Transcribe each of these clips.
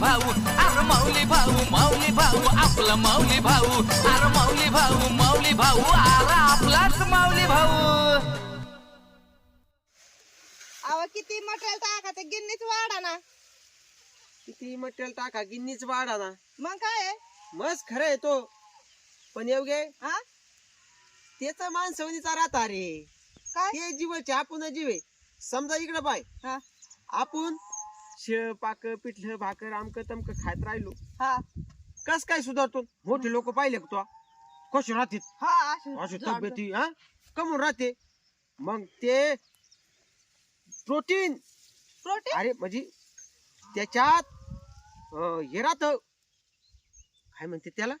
माऊली भाऊ अरे माऊली भाऊ माऊली भाऊ आपला माऊली भाऊ अरे माऊली भाऊ माऊली भाऊ अरे आपलाच माऊली भाऊ. अहो किती मटेरियल टाका ते गिन्नीच वाढा ना. किती मटेरियल टाका गिन्नीच वाढा ना. मग काय? मस्त खरं आहे तो. पण येवगे हा? त्याचा माणसवणीचा राहता रे काय? ते जीवाचे आपण जीव आहे. समजा इकडं पाय. हा. आपण शेळ पाक पिठलं भाकर आमक तमक खात राहिलो. हा. कस काय सुधारतो? मोठे लोक पाहिले का तो? कसे राहतील हा अशी तब्येती हा? कमून राहते. मग ते प्रोटीन. प्रोटीन? अरे म्हणजे त्याच्यात अं, हे राहत. काय म्हणते त्याला?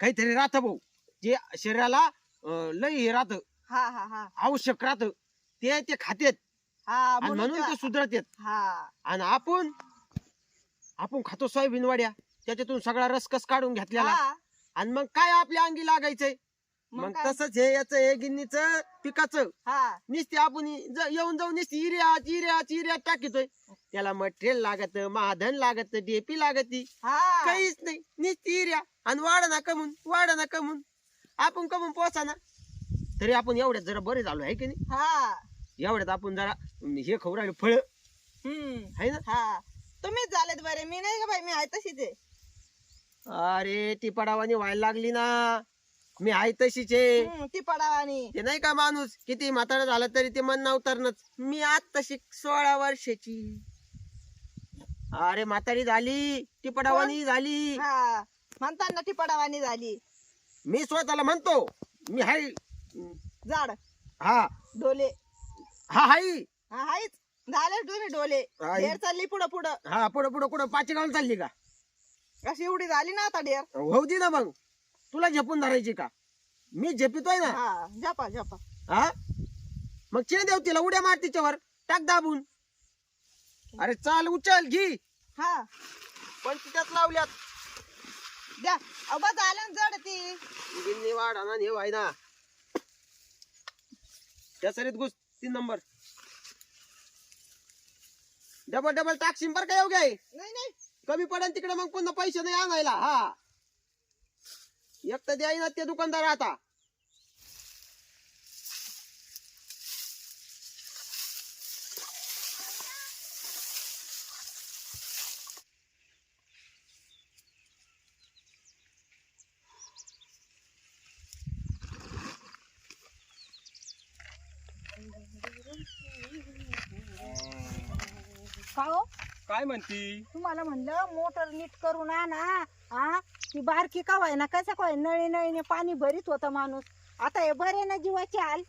काहीतरी राहत भाऊ. जे शरीराला अं, लय हे राहत. हा हा हा. आवश्यक राहत. ते ते खातेत. हा आणि म्हणून ते सुधरत येत. हा. आणि आपण आपण खातो सोयाबीन वाड्या त्याच्यातून सगळा रसकस काढून घेतलेला? हा. आणि मग काय आपल्या अंगी लागायचंय? मग मग काय? तसंच हे याच हे गिन्नीच पिकाचं. हा. नुसती आपण ज- येऊन जाऊन नुसती इर्या इर्या इर्या टाकीतोय. त्याला मटेरियल लागत महाधन लागत डेपी लागती. हा. काहीच नाही. नुसती इर्या आणि वाढ ना कमून वाढ ना कमून. आपण कमून पोचा ना. तरी आपण एवढ्यात जरा बरे झालो आहे की नाही? हा. एवढ्यात आपण जरा हे खाऊ राहिलो फळ. हम्म. आहे ना? हा. तुम्हीच झालेत बरे. मी नाही का बाई? मी आहे तशीच आहे. अरे ती पडावानी व्हायला लागली ना. मी आहे तशीच आहे. हम्म, ती पडावानी. ते नाही का माणूस? किती म्हातारा झाला तरी ते मन उतरणच मी आज तशी सोळा वर्षाची. अरे म्हातारी झाली. ती पडावानी झाली. हा. म्हणताना ती पडावानी झाली. मी स्वतःला म्हणतो. मी हाय. झाड. हा. डोले. हा हाय. हा हायच. झाले तुम्ही डोले. हाय. डेर चालली पुढं पुढं. हा पुढं पुढं कुठं पाची गावून चालली का? अशी एवढी झाली ना आता डेर होऊ दे ना मग. तुला झेपून धरायची का? मी झेपितोय ना. हा झपा झपा. हा? मग चिन देव तिला उड्या मार तिच्यावर. टाक दाबून. अरे चाल उचल घी. हा. पण तिच्यात लावल्यात. द्या. बस झालं ना जड ती. गिन्नी वाढा ना हे व्हाय ना त्या सरीत घुस. तीन नंबर. डबल डबल टाकशील बर का येऊ गे नाही नाही. कमी पडेल तिकडे मग पुन्हा पैसे नाही आणायला. हा. एक तर द्याय ना ते दुकानदार आता. का हो? काय म्हणती? तुम्हाला म्हणलं मोटर नीट करून आणा हा? ती बारकी का व्हाय ना कसं काय नळी नळीने पाणी भरीत होता माणूस. आता हे बरे ना जीवाचे हाल?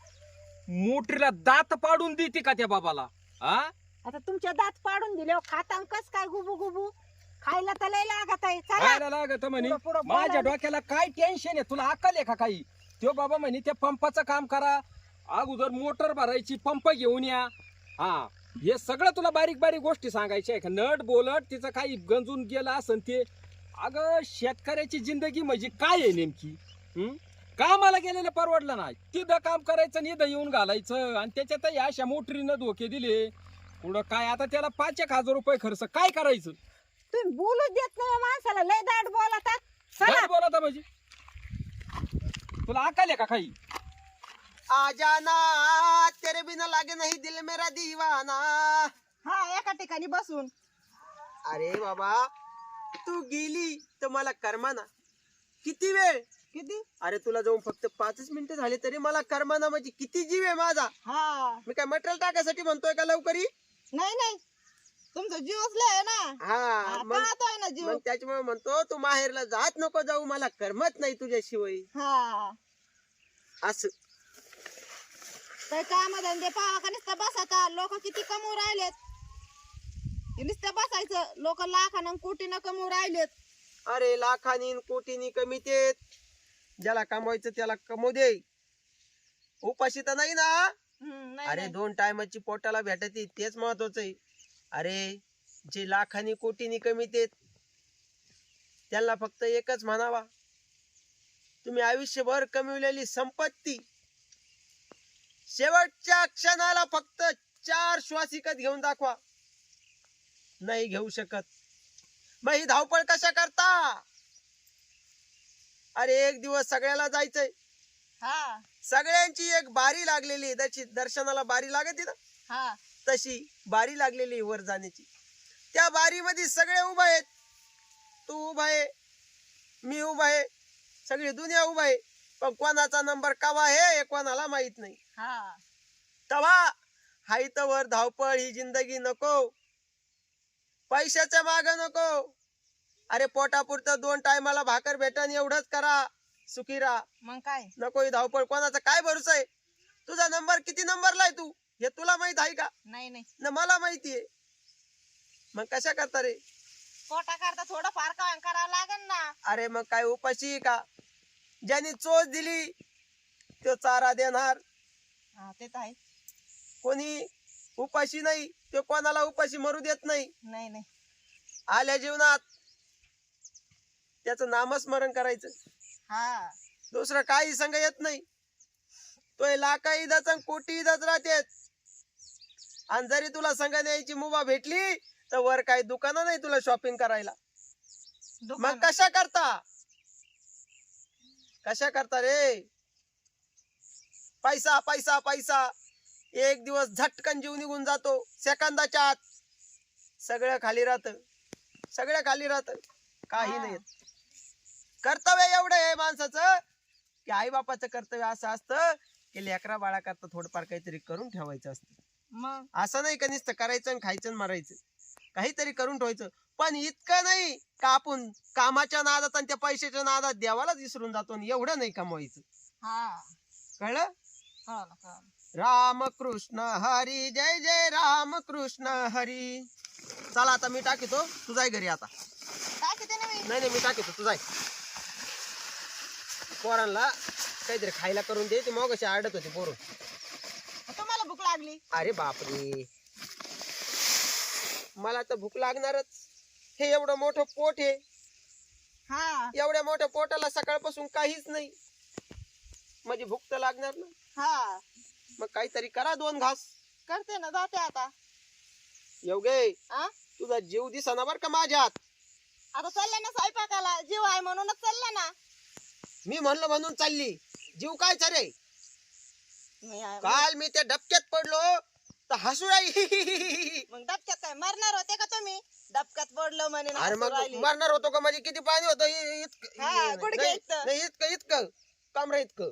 मोटरीला दात पाडून देते का त्या बाबाला? हा? आता तुमचे दात पाडून दिले हो, खाता कस काय गुबू गुबू? खायला तर लय लागत आहे चला. खायला लागत म्हणे. पुढं- पुढं माझ्या. डोक्याला काय टेन्शन आहे? तुला अक्कल आहे का काही? तो बाबा म्हणे त्या पंपाचं काम करा. अगोदर मोटर भरायची पंप घेऊन या. हा. हे सगळं तुला बारीक बारीक गोष्टी सांगायच्या आहे का नट बोलट तिचं काही गंजून गेलं असन ते. अगं शेतकऱ्याची जिंदगी म्हणजे काय आहे नेमकी? हं? कामाला गेलेलं परवडलं नाही. तिथं काम करायचं इथं येऊन घालायचं. आणि त्याच्यातही अशा मोटरीनं धोके दिले. पुढं काय? आता त्याला पाच एक हजार रुपये खर्च. काय करायचं? तुम्ही बोलू देत नाही हो माणसाला. लय दाट बोलतात चला. काय बोलता म्हणजे? तुला अक्कल आहे का काही? आ जाना तेरे बिना लागे नहीं दिल मेरा दीवाना। हा एका ठिकाणी बसून. अरे बाबा तू गेली तर मला करमाना किती वेळ? किती? अरे तुला जाऊन फक्त पाचच मिनिटं झाले तरी मला करमाना म्हणजे किती जीव आहे माझा? हा. मी काय मटेरियल टाकायसाठी म्हणतोय का लवकरी? नाही नाही. तुमचं जीवच लय आहे ना. हा हा, मग कळतोय ना जीव. मग त्याच्यामुळे म्हणतो तू माहेरला जात नको जाऊ मला करमत नाही तुझ्याशिवाय. हा. असं. काय काम धंदे पाहा का नुसतं बसाता लोक किती कमवू राहिलेत. हे नुसतं बसायचं. लोक लाखानं कोटीनं कमवू राहिलेत. अरे लाखानी न कोटीनी कमी तेत ज्याला कमवायचं त्याला कमवू दे. उपाशी तर नाही ना? हम्म, नाही, अरे नाही. दोन टायमाची पोटाला भेटती तेच महत्वाचं आहे. अरे जे लाखानी कोटीनी कमी तेत त्यांना फक्त एकच म्हणावा. तुम्ही आयुष्यभर कमविलेली संपत्ती. शेवटच्या क्षणाला फक्त चार श्वास विकत घेऊन दाखवा. नाही घेऊ शकत. मग ही धावपळ कशा करता? अरे एक दिवस सगळ्याला जायचंय. हा. सगळ्यांची एक बारी लागलेली तशी दर्शनाला बारी लागते ना? हा. तशी बारी लागलेली वर जाण्याची. त्या बारीमध्ये सगळे उभा आहेत. तू उभा आहे. मी उभा आहे. सगळी दुनिया उभा आहे. पण कोणाचा नंबर कवा हे कोणाला माहीत नाही. हा. तवा हाय वर धावपळ ही जिंदगी नको. पैशाच्या माग नको. अरे पोटापुरतं दोन टायमाला भाकर भेटन एवढंच करा. सुखी राहा मग काय? नको ही धावपळ कोणाचा काय भरोसा आहे? तुझा नंबर किती नंबरला आहे तू? हे तुला माहीत आहे का? नाही नाही. न मला माहितीये मग कशा करता रे? पोटा करता थोडं फार काय करावं लागेल ना. अरे मग काय उपाशी आहे का? ज्यांनी चोच दिली तो चारा देणार. हा ते तर आहे. कोणी उपाशी नाही तो कोणाला उपाशी मरू देत नाही. नाही नाही. आल्या जीवनात त्याचं नामस्मरण करायचं. हा. दुसरं काही संग येत नाही. तो लाखा इदाच आणि कोटी इदाच राहतेत. आणि जरी तुला संघ न्यायची मुभा भेटली तर वर काही दुकानं नाही तुला शॉपिंग करायला. मग दुकान- कशा करता? कशा करता रे? पैसा पैसा पैसा. एक दिवस झटकन जीव निघून जातो. सेकंदाच्या आत. सगळं खाली राहत. सगळं खाली राहत. काही. नाही. कर्तव्य एवढं आहे माणसाचं की आई बापाचं कर्तव्य असं असतं की लेकरा बाळा करता थोडंफार काहीतरी करून ठेवायचं असतं. मग? असं नाही का नुसतं करायचं आणि खायचं आणि मरायचं. काहीतरी करून ठेवायचं. पण इतकं नाही का आपण कामाच्या नादात आणि त्या पैशाच्या नादात देवालाच विसरून जातो आणि एवढं नाही कमवायचं. हा. कळलं? कळलं कळलं. राम कृष्ण हरी जय जय राम कृष्ण हरी. चला आता मी टाकीतो. तू जाय घरी आता. काय किती नाही नाही नाही मी टाकीतो. तू जाय. पोरांना काहीतरी खायला करून दे. ते मग आडत होते पोरं. तुम्हाला भूक लागली. अरे बापरे. मला तर भूक लागणारच. हे एवढं मोठं पोट आहे. हा. एवढ्या मोठ्या पोटाला सकाळपासून काहीच नाही. म्हणजे भूक तर लागणार ना? हा. मग काहीतरी करा दोन घास. करते ना जाते आता. योगे हा तुझा जीव दिसाना बर का माझ्यात? आता चालले ना स्वयंपाकाला. जीव आहे म्हणूनच चालले ना. मी म्हणलं म्हणून चालली. जीव काय रे? मी आहे. काल मी त्या डबक्यात पडलो तर हसू मग डबक्यात काय मरणार होते का तुम्ही? डबक्यात पडलं म्हणे अरे मग. मरणार होतो का? म्हणजे किती पाणी होतं? इ- इतकं हा, गुडघे इतकं. नाही, इतकं इतकं. कमरा इतकं.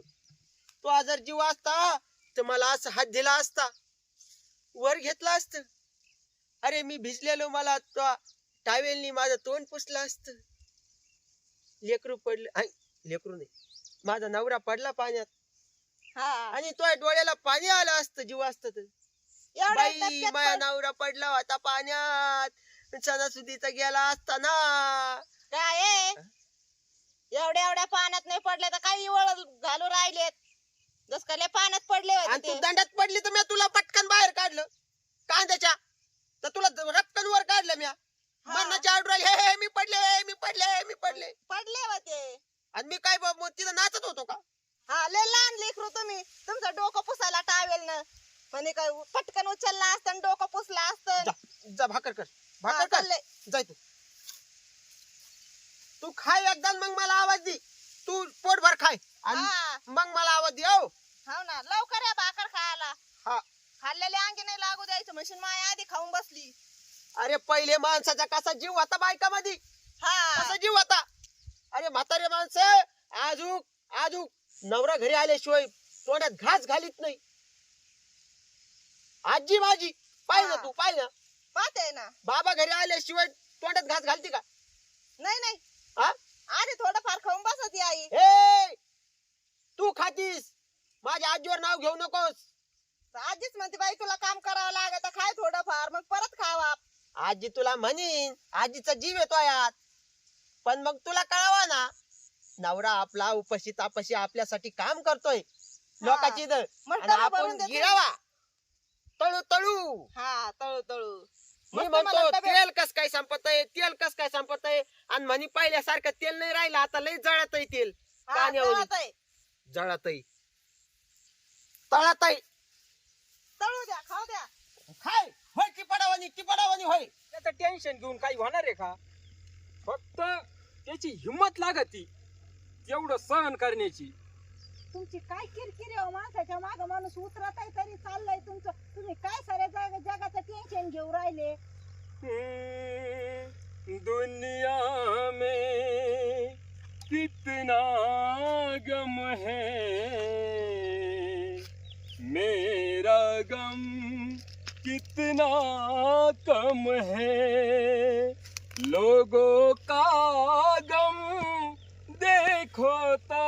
तो आजार जीव असता तर मला असं हात दिला असता. वर घेतला असत. अरे मी भिजलेलो मला तो टावेलनी माझं तोंड पुसलं असत. लेकरू पडलं आय, लेकरू नाही. माझा नवरा पडला पाण्यात. हा. आणि तो डोळ्याला पाणी आलं असतं जीव असत तर. एवढ्या बाई पड- नवरा पडला होता पाण्यात. सणासुदीचा गेला असता ना काय आहे? एवढ्या एवढ्या पाण्यात नाही पडले तर काही वळ घालू राहिलेत. जस का लय पाण्यात पडले होते आणि तू ते. दंडात पडली तर मी तुला पटकन बाहेर काढलं. कांद्याच्या. तर तुला रक्कन वर काढलं मी मरणाच्या आड राहिले हे हे, मी पडले मी पडले मी पडले. पडले होते. आणि मी काय बाबा तिथं नाचत होतो का? हा लय लहान लेकरू तुम्ही. तुमचं डोकं पुसायला टावेल ना. म्हणे काय पटकन उचलला असतं आणि डोकं पुसला असतं. जा जा भाकर कर. भाकर कर. जाय तू. तू खाय एकदा मग मला आवाज दे. तू पोटभर खाय आणि हा. मग मला आवाज दे हो. हो ना लवकर या भाकर खायला. हा. खाल्लेले अंगी नाही लागू द्यायचं मशीन माय आधी खाऊन बसली. अरे पहिले माणसाचा कसा जीव होता बायका मध्ये हा. कसा जीव होता? अरे म्हातारे माणसं आजूक आजूक नवरा घरी आल्याशिवाय तोंडात घास घालीत नाही. आजी माझी हा. तू ना पाहते ना. बाबा घरी आल्याशिवाय तोंडात घास घालते का? नाही नाही. हा? आधी थोडंफार खाऊन बसत आई. हे तू खातीस. माझ्या आजीवर नाव घेऊ नकोस. आधीच म्हणते बाई तुला काम करावं लागत खाय थोडंफार मग परत खावा आजी तुला म्हणीन आजीचा जीव येतो यात. पण मग तुला कळावा ना नवरा आपला उपशी तापशी आपल्यासाठी काम करतोय. लोकांची इथं. मग आणि डबा भरून आपण देते. गिरावा. तळू तळू हा तळू तळू मी मस्त मला म्हणतो तेल कस काय संपत आहे तेल कस काय संपत आहे आणि म्हणी पहिल्यासारखं तेल नाही राहिलं आता लय जळत आहे तेल. हा, पाण्यावरी तळत आहे. जळत आहे तळत आहे तळू द्या खाऊ द्या. खाय. होय टिपडावानी टिपडावानी होय. त्याचं टेन्शन घेऊन काही होणार आहे का? फक्त त्याची हिंमत लागती तेवढं सहन करण्याची. तुमची काय किरकिरी हो? माणसाच्या माग माणूस उतरत आहे तरी चाललंय तुमचं. तुम्ही काय साऱ्या जागा जगाचं टेन्शन घेऊ राहिले? दुनिया में कितना गम है। मेरा गम कितना कम है। लोगों का गम देखो तो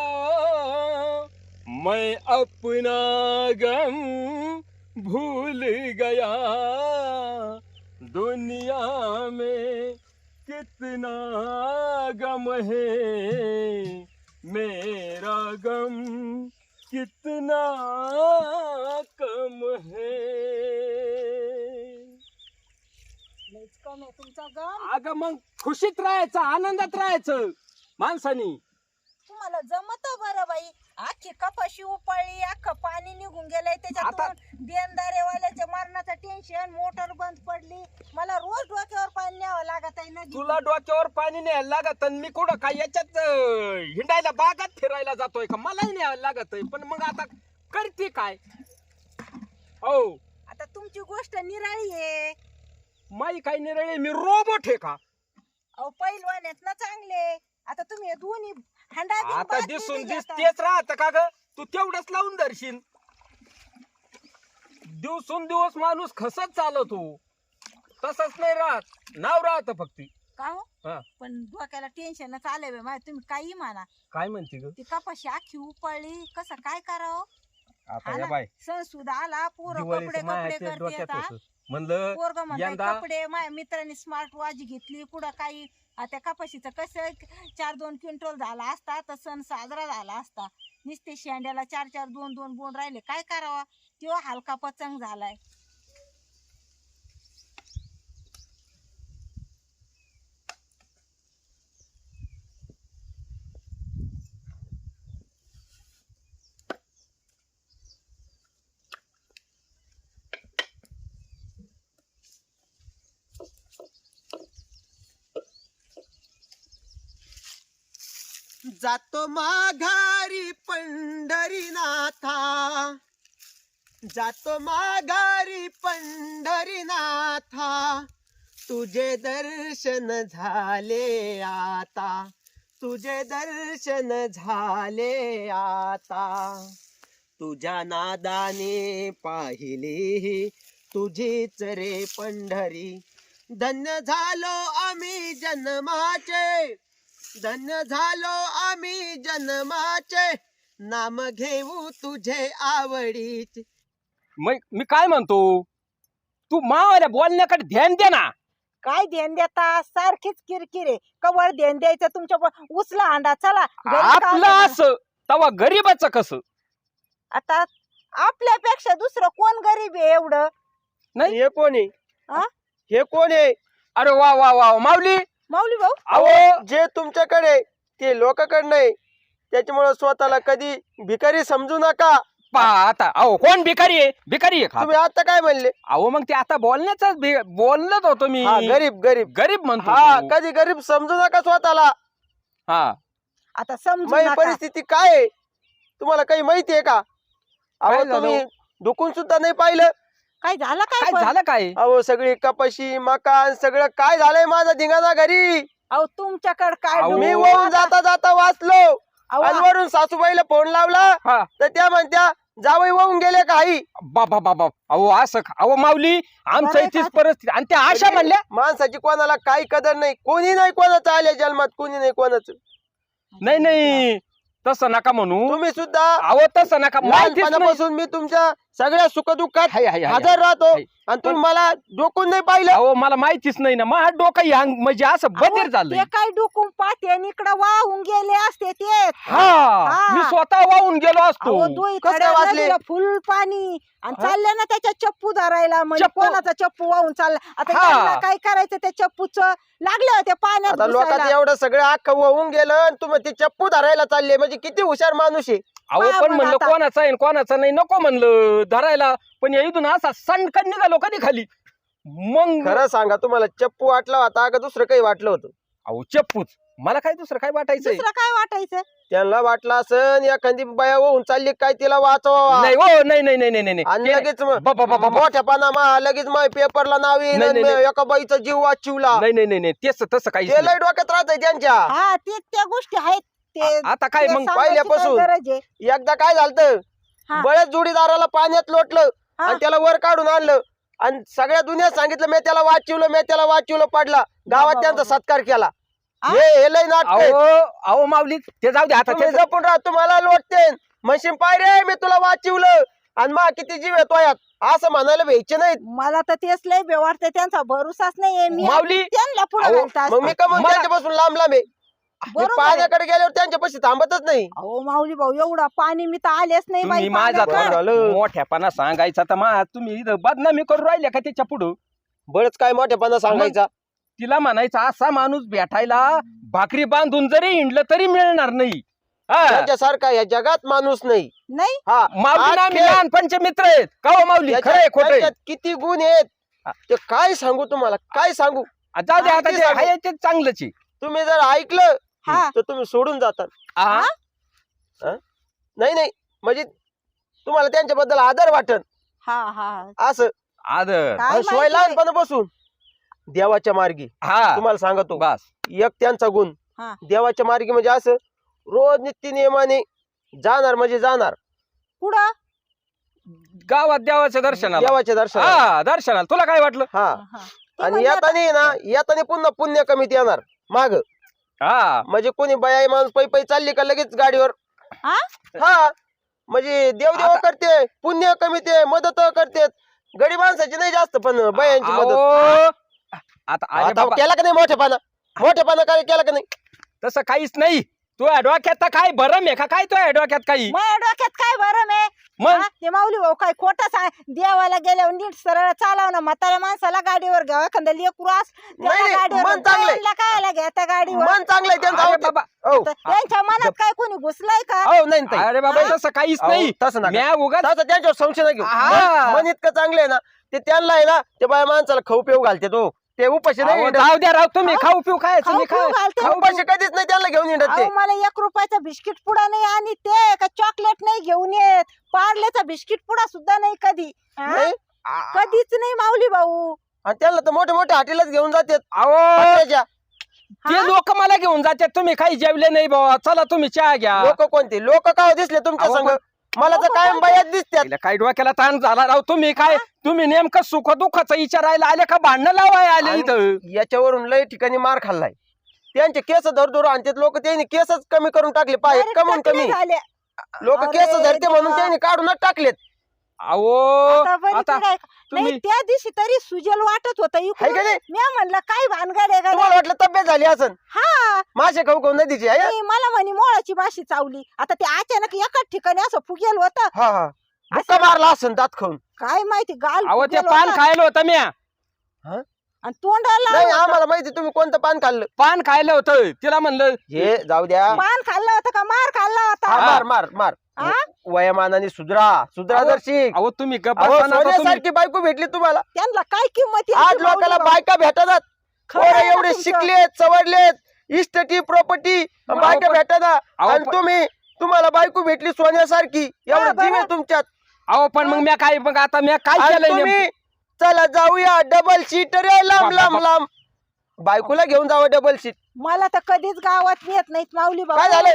मैं अपना गम भूल गया। दुनिया में कितना गम है मेरा गम कितना कम है। तुमचा गम। अगं मग खुशीत राहायचं आनंदात राहायचं माणसानी. तुम्हाला जमत बरं बाई. आखी कपाशी उपाळली अख्खं पाणी निघून गेलंय त्याच्यातून. देणदारेवाल्याच्या मरणाचं टेन्शन मोटर बंद पडली. मला रोज डोक्यावर पाणी न्यावं लागत आहे नदी तुला डोक्यावर पाणी न्यायला लागत आणि मी कुठं काय याच्यात अं, हिंडायला बागात फिरायला जातोय का? मलाही न्यायला लागत आहे. पण मग आता करते काय? हो. आता तुमची गोष्ट निराळी आहे. माई काय निरळे मी रोबोट आहे का? अहो पैलवान आहेत ना चांगले. आता तुम्ही हे दोन्ही हंडा आता दिसून दिस. तेच राहत का ग? तू तेवढंच लावून धरशील. दिवसून दिवस माणूस खसत चालतो. तसंच नाही राहत. नाव राहत फक्त. का हो? हा. पण डोक्याला टेन्शनच आलंय बाई माझ्या तुम्ही काही म्हणा. काय म्हणते ग? ती कपाशी आखी उपाळली. कसं काय करावं? आता आला, या बाय. सण सुद्धा आला. पोरं कपडे कपडे ते करते डोक्यात आता. होतं. म्हणलं पोरग म्हणताय यंदा- कपडे. माझ्या मित्रांनी स्मार्ट वॉच घेतली. पुढं काही त्या कपाशीचं कसं चार दोन क्विंटल झाला असता तर सण साजरा झाला असता. नुसते शेंड्याला चार चार दोन दोन बोन राहिले. काय करावा? तो हलका पचंग झालाय. जातो माघारी पंढरीनाथा. जातो माघारी पंढरीनाथा. तुझे दर्शन झाले आता. तुझे दर्शन झाले आता. तुझ्या नादाने पाहिली तुझीच रे पंढरी. धन्य झालो आम्ही जन्माचे. धन्य झालो आम्ही जन्माचे. नाम घेऊ तुझे आवडीचे. मी काय म्हणतो? तू मावाल्या बोलण्याकडे ध्यान दे ना. काय ध्यान देता? सारखीच किरकिर आहे. कवर ध्यान द्यायचं तुमच्या प- उचला अंडा चला. घरी काम आपलं. असं तवा गरीबाचं कसं? आता आपल्यापेक्षा दुसरं कोण गरीब आहे एवढं? हे कोण आहे? आ? हे कोण आहे? अरे वा वा वा माऊली. माऊली भाऊ? अहो जे तुमच्याकडे ते लोकांकडे नाही त्याच्यामुळे स्वतःला कधी भिकारी समजू नका. पा आता अहो कोण भिकारी आहे? भिकारी आहे का? तुम्ही आता काय म्हणले? अहो मग ते आता बोलण्याच बोलत होतो मी. हा गरीब गरीब. गरीब म्हणतो हा तू. कधी गरीब समजू नका स्वतःला. हा. आता समजू माझी नका. परिस्थिती काय आहे? तुम्हाला काही माहिती आहे का? अहो काय झालं? तुम्ही दुखून सुद्धा नाही पाहिलं? काय झालं काय काय पण? झालं काय? अहो सगळी कपाशी मकान सगळं काय झालंय माझा धिंगाणा घरी? अहो तुमच्याकडे काय अहो, मी डोकं वाहून आता- जाता जाता वाचलो. अहो, आणि वरून सासूबाईला फोन लावला. हा. तर त्या म्हणत्या जावई वाहून गेले काही. बाबा बाबा अहो असं का- अहो माऊली आमचं बरं इथेच? परिस्थिती. आणि त्या आशा म्हणल्या माणसाची कोणाला काही कदर नाही. कोणी नाही कोणाचं आले जन्मात कोणी नाही कोणाचं. नाही नाही. तसं नका म्हणू. तुम्ही सुद्धा अहो तसं नका. माहितीच नाही. लहानपणापासून मी तुमच्या सगळ्या सुखदुःखात हाय, हाय, हाय, हजर राहतो हाय. आणि तुम्ही मला डोकून नाही पाहिलं अहो मला माहितीच नाही ना माझं डोकं ह्यांग म्हणजे असं बधीर झालंय ते काय डुकून पाहते आणि इकडं वाहून गेले असते ते हा हा. मी स्वतः वाहून गेलो असतो अहो दुई कसं खड्या वाचले? नदीला फुल पाणी आणि हा? चालले ना त्याच्या चप्पू धरायला म्हणजे चप्पू? कोणाचा चप्पू वाहून चालला आता हा. यांना काय करायचं त्या चप्पूच लागले होते पाण्यात आता लोकांचं घुसायला. एवढं सगळं अख्खं वाहून गेलं आणि तुम्ही ते चप्पू धरायला चालले म्हणजे किती हुशार माणूस आहे अहो पण म्हणलं. कोणाचा आहे कोणाचा नाही नको म्हणलं धरायला. पण या इथून असा सणकण निघालो कधी खाली? मग खरं सांगा तुम्हाला चप्पू वाटला होता का दुसरं काही वाटलं होतं? अहो चप्पूच. मला काय दुसरं काय वाटायचंय? दुसरं काय वाटायचं? त्यांना वाटलं असं एखादी बाया होऊन चालली काय तिला वाचवा नाही हो नाही नाही नाही नाही नाही. आणि लगेच. मोठ्या पाना मा लगेच मग पेपरला नाव येईन नाही, आणि नाही, एका बाईचा जीव वाचिवला. नाही नाही नाही नाही. तेच तसं काही ते लय डोक्यात राहतंय त्यांच्या. हा ते त्या गोष्टी आहेत. ते आता काय ते मग सांगायची पहिल्यापासून. काय गरज आहे एकदा काय झालं हा. जोडीदाराला पाण्यात लोटलं हा. आणि त्याला वर काढून आणलं आणि सगळ्या दुनियात सांगितलं मी त्याला वाचिवलं मी त्याला वाचिवलं पडला गावात त्यांचा. सत्कार केला हा? हे हे लय नाटक आहे. अहो अहो माऊली ते जाऊ दे आता तुम्ही ते जपून राहा तुम्हाला लोटते मशीन पाय रे मी तुला वाचिवलं आणि मा किती जीव येतो यात असं म्हणायला भ्यायचे नाहीत मला तर तेच लय वाटतं त्यांचा भरोसाच नाहीये मी माऊली, त्यांना पुढे अहो, घालतात मग मी का म्हणून मला- त्यांच्यापासून लांब लांब आहे बरोबर आहे. पाण्याकडे गेल्यावर त्यांच्यापाशी थांबतच नाही. अहो माऊली भाऊ एवढा पाणी मी तर आलेच नाही तुम्ही माझा बरं पाण्याकडं. झालं. मोठ्यापणा सांगायचा तर मा तुम्ही इथं बदनामी करू राहिले का त्याच्या पुढं? बरंच काय मोठेपणा सांगायचा. तिला म्हणायचा असा माणूस भेटायला भाकरी बांधून जरी हिंडलं तरी मिळणार नाही. हा. त्याच्यासारखा या जगात माणूस नाही. नाही. हा. माऊली ना आम्ही आखे- लहानपणचे मित्र आहेत. का हो माऊली? खोटं याच्यात किती गुण आहेत. ते काय सांगू तुम्हाला? काय सांगू? आता किती ते सांगू? आहे ते चांगलंच आहे. तुम्ही जर ऐकलं हा. तर तुम्ही सोडून जातात. आ? नाही नाही. म्हणजे तुम्हाला त्यांच्याबद्दल आदर वाटत हा हा. असं. आदर. काय सोय माहिती? लहानपणापासून देवाच्या मार्गी. हा. तुम्हाला सांगतो. बस. एक त्यांचा गुण. हा. देवाच्या मार्गी म्हणजे असं रोज नित्य नियमाने जाणार म्हणजे जाणार. कुठं गावात देवाच्या दर्शनाला. देवाच्या दर्शन हा दर्शनाला. तुला काय वाटलं? हा. हा. ते आणि आता- येताना ना येताना पुन्हा पुण्य कमीत येणार. माग. हा. म्हणजे कोणी बाया माणूस पै पै चालली का लगेच गाडीवर? हा? हा. म्हणजे देव देव आता- करते पुण्य कमी ते मदत करते. गडी माणसाची नाही जास्त पण बायांची मदत. अहो, आता अरे आता बाबा केला का नाही मोठेपणा? मोठेपणा काय केला का नाही? तसं काहीच नाही. तू डोक्यात तर काय भरम आहे का? काय तो डोक्यात काही? माझ्या डोक्यात काय बरं आहे? मग? हा? ते माऊली भाऊ काय खोटं सांग. देवाला गेल्यावर नीट सरळ चालव ना. म्हाताऱ्या माणसाला गाडीवर घ्यावा. एखादा लेकरू अस त्याला नाही, गाडीवर मन चांगलंय. कायला घ्या गाडीवर. मन चांगलंय त्यांचं अरे अहो, ते- बाबा. हो तर त्यांच्या मनात काय कोणी घुसलाय का? हो नाही ताई. अरे बाबा तसं काहीच अहो, नाही. तसं नका. म्या उगाच तसं त्यांच्यावर संशय नाही घेऊ. हा. मन- मन इतकं चांगलं आहे ना ते त्यांना आहे ना ते बाया माणसाला खाऊ पिऊ घालते तो. ते उपाशी नाही अहो, हिंडत. जाऊ द्या राव तुम्ही? खाऊ पिऊ खाऊ काय? घालते. खाऊ उपाशी कधीच नाही त्यांना घेऊन हिंडत ते. अहो मला एक रुपयाचा बिस्किट पुडा नाही आणि ते का चॉकलेट नाही घेऊन येत. पार्लेचा बिस्किट पुडा सुद्धा नाही कधी. हा? नाही कधीच नाही माऊली भाऊ. आणि त्यांना तर मोठे मोठे हॉटेलच घेऊन जातात. अहो. ते हा? लोक मला घेऊन जातात. तुम्ही काही जेवले नाही बाबा चला तुम्ही चहा घ्या. लोक कोणते? लोक का हो दिसले तुमच्या अहो, संग? मला तर कोणते? बायाच दिसतात तिला काय डोक्याला ताण झाला राव तुम्ही काय? तुम्ही नेमकं सुख दुःखाचा विचारायला आले का? भांडणं लावाय आले आणि इथं? याच्यावरून लय ठिकाणी मार खाल्लाय. त्यांचे केस धर धरू आणि लोक त्यांनी केसच कमी करून टाकले पाय कमून कमी. झाले लोक अरे केस धरते म्हणून देवा. त्यांनी काढूनच टाकलेत. अहो आता बरी नाही तुम्ही त्या दिवशी तरी सुजल वाटत होत हाय का नाही? मी म्हणलं काय भानगड आहे का तुम्हाला वाटलं तब्येत झाली असन? हा. मासे खाऊ खाऊ नदीची आहे नाही, मला म्हणे मोळाची माशी चावली. आता ते अचानक एकाच ठिकाणी असं फुगेल होत. हा हा. बुक्का मारला असन दात खाऊन. काय माहिती गाल अहो ते फुगेल पान होतं. खायला होतं म्या. आणि तोंडाला नाही. आम्हाला माहिती तुम्ही कोणतं पान खाल्लं? पान खायला होतं. तिला म्हणलं हे जाऊ द्या. पान खाल्लं होतं का मार खाल्ला हा, होता मार मार. मार हा? वयमानाने सुधरा सुधरा अहो, दर्शिक अहो तुम्ही गप्पा अहो, बसा ना, आता तुम्ही सोन्यासारखी बायको भेटली तुम्हाला. त्यांना काय किंमत आहे? आज लोकांना? बायका भेटतात. खरं पोरं आहे ना एवढे तुमचं? शिकलेत सवरलेत इस्टेटी प्रॉपर्टी बायका पण- भेटतात. अहो, आणि पण- तुम्ही तुम्हाला बायको भेटली सोन्यासारखी. एवढं. जीव आहे तुमच्यात. अहो पण मग म्या काय मग आता म्या काय आणि केलंय तुम्ही नेमकं? चला जाऊया डबल सीट रे लांब लांब लांब. बायकोला घेऊन जावं डबल सीट मला तर कधीच गावात नेत नाहीत माऊली काय झालं